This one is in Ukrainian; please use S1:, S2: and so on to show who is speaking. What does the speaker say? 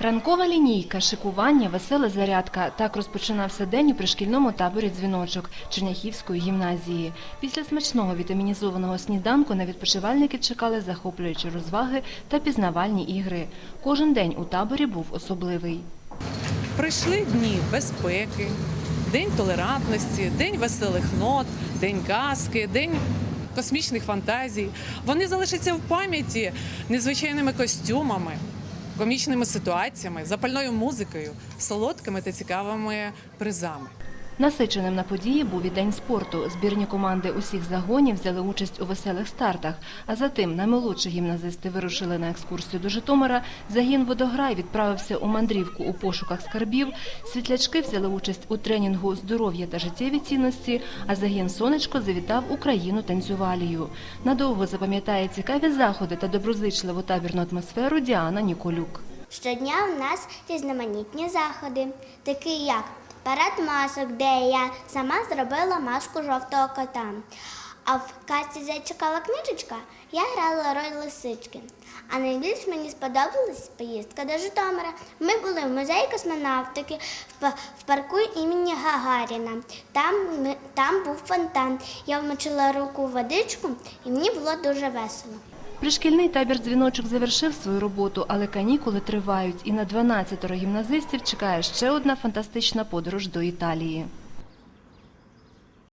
S1: Ранкова лінійка, шикування, весела зарядка. Так розпочинався день у пришкільному таборі дзвіночок Черняхівської гімназії. Після смачного вітамінізованого сніданку на відпочивальники чекали захоплюючі розваги та пізнавальні ігри. Кожен день у таборі був особливий.
S2: Прийшли дні безпеки, день толерантності, день веселих нот, день казки, день космічних фантазій. Вони залишаться в пам'яті незвичайними костюмами, комічними ситуаціями, запальною музикою, солодкими та цікавими призами.
S1: Насиченим на події був і день спорту. Збірні команди усіх загонів взяли участь у веселих стартах. А затим наймолодші гімназисти вирушили на екскурсію до Житомира. Загін водограй відправився у мандрівку у пошуках скарбів. Світлячки взяли участь у тренінгу здоров'я та життєві цінності. А загін сонечко завітав Україну танцювалію. Надовго запам'ятає цікаві заходи та доброзичливу табірну атмосферу Діана Ніколюк.
S3: Щодня у нас різноманітні заходи, такі як парад масок, де я сама зробила маску жовтого кота. А в касті зачекала книжечка, я грала роль лисички. А найбільш мені сподобалась поїздка до Житомира. Ми були в музеї космонавтики в, парку імені Гагаріна. Там, там був фонтан. Я вмочила руку в водичку і мені було дуже весело.
S1: Пришкільний табір дзвіночок завершив свою роботу, але канікули тривають, і на 12 гімназистів чекає ще одна фантастична подорож до Італії.